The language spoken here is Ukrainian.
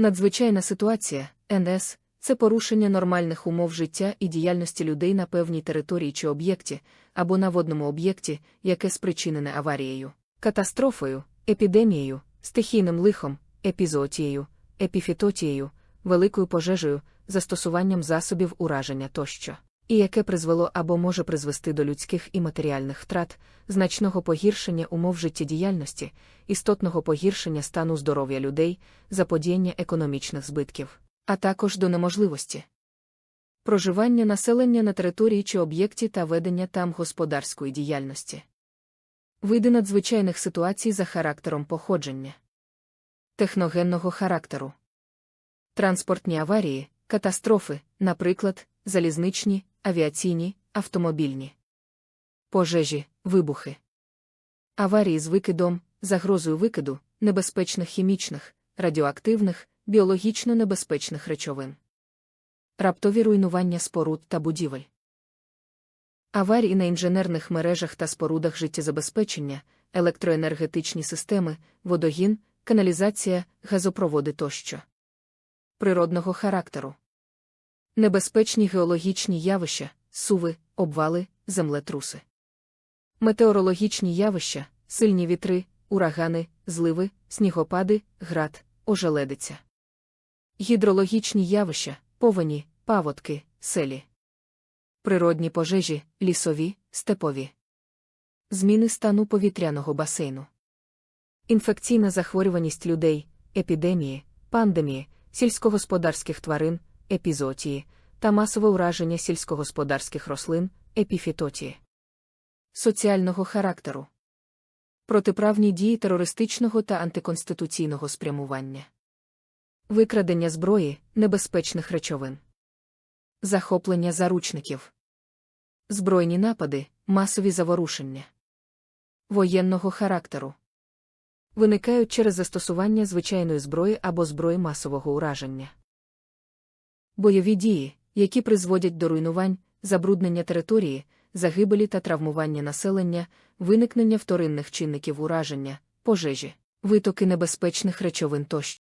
Надзвичайна ситуація. НС це порушення нормальних умов життя і діяльності людей на певній території чи об'єкті, або на водному об'єкті, яке спричинене аварією, катастрофою, епідемією, стихійним лихом, епізоотією, епіфітотією, великою пожежею, застосуванням засобів ураження тощо, і яке призвело або може призвести до людських і матеріальних втрат, значного погіршення умов життєдіяльності, істотного погіршення стану здоров'я людей, заподіяння економічних збитків, а також до неможливості проживання населення на території чи об'єкті та ведення там господарської діяльності. Види надзвичайних ситуацій за характером походження техногенного характеру. Транспортні аварії, катастрофи, наприклад, залізничні, авіаційні, автомобільні, пожежі, вибухи, аварії з викидом, загрозою викиду, небезпечних хімічних, радіоактивних, біологічно небезпечних речовин, раптові руйнування споруд та будівель. Аварії на інженерних мережах та спорудах життєзабезпечення, електроенергетичні системи, водогін, каналізація, газопроводи тощо. Природного характеру. Небезпечні геологічні явища, суви, обвали, землетруси. Метеорологічні явища, сильні вітри, урагани, зливи, снігопади, град, ожеледиця. Гідрологічні явища, повені, паводки, селі. Природні пожежі, лісові, степові. Зміни стану повітряного басейну. Інфекційна захворюваність людей, епідемії, пандемії, сільськогосподарських тварин, епізотії та масове ураження сільськогосподарських рослин, епіфітотії. Соціального характеру. Протиправні дії терористичного та антиконституційного спрямування. Викрадення зброї, небезпечних речовин. Захоплення заручників. Збройні напади, масові заворушення. Воєнного характеру. Виникають через застосування звичайної зброї або зброї масового ураження. Бойові дії, які призводять до руйнувань, забруднення території, загибелі та травмування населення, виникнення вторинних чинників ураження, пожежі, витоки небезпечних речовин тощо.